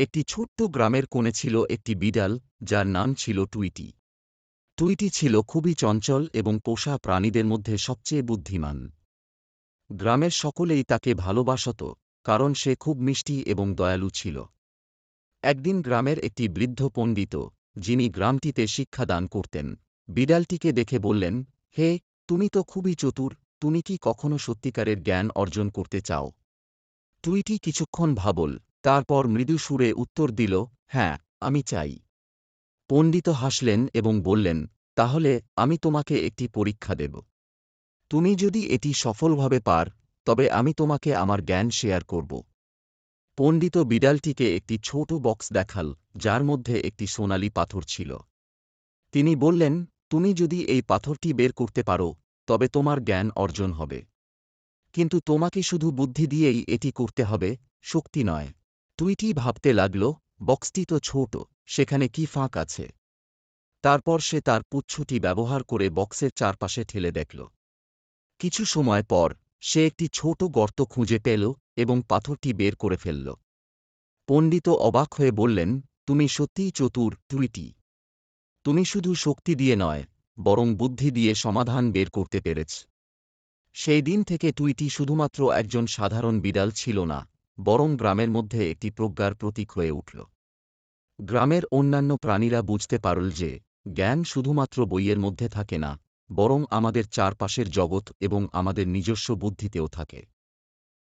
একটি ছোট্ট গ্রামের কোণে ছিল একটি বিড়াল, যার নাম ছিল টুইটি। টুইটি ছিল খুবই চঞ্চল এবং পোষা প্রাণীদের মধ্যে সবচেয়ে বুদ্ধিমান। গ্রামের সকলেই তাকে ভালোবাসত, কারণ সে খুব মিষ্টি এবং দয়ালু ছিল। একদিন গ্রামের একটি বৃদ্ধ পণ্ডিত, যিনি গ্রামটিতে শিক্ষাদান করতেন, বিড়ালটিকে দেখে বললেন, হে, তুমি তো খুবই চতুর, তুমি কি কখনো সত্যিকারের জ্ঞান অর্জন করতে চাও? টুইটি কিছুক্ষণ ভাবল তারপর মৃদু সুরে উত্তর দিল হ্যাঁ আমি চাই। পণ্ডিত হাসলেন এবং বললেন, তাহলে আমি তোমাকে একটি পরীক্ষা দেব। তুমি যদি এটি সফলভাবে পার, তবে আমি তোমাকে আমার জ্ঞান শেয়ার করব। পণ্ডিত বিড়ালটিকে একটি ছোট বক্স দেখাল, যার মধ্যে একটি সোনালি পাথর ছিল। তিনি বললেন, তুমি যদি এই পাথরটি বের করতে পারো, তবে তোমার জ্ঞান অর্জন হবে। কিন্তু তোমাকে শুধু বুদ্ধি দিয়েই এটি করতে হবে, শক্তি নয়। টুইটি ভাবতে লাগল, বক্সটি তো ছোট, সেখানে কি ফাঁক আছে? তারপর সে তার পুচ্ছটি ব্যবহার করে বক্সের চারপাশে ঠেলে দেখল। কিছু সময় পর, সে একটি ছোট গর্ত খুঁজে পেল এবং পাথরটি বের করে ফেলল। পণ্ডিত অবাক হয়ে বললেন, তুমি সত্যিই চতুর টুইটি তুমি শুধু শক্তি দিয়ে নয়, বরং বুদ্ধি দিয়ে সমাধান বের করতে পেরেছ। সেই দিন থেকে টুইটি শুধুমাত্র একজন সাধারণ বিড়াল ছিল না বরং গ্রামের মধ্যে একটি প্রজ্ঞার প্রতীক হয়ে উঠল। গ্রামের অন্যান্য প্রাণীরা বুঝতে পারল যে, জ্ঞান শুধুমাত্র বইয়ের মধ্যে থাকে না, বরং আমাদের চারপাশের জগৎ এবং আমাদের নিজস্ব বুদ্ধিতেও থাকে।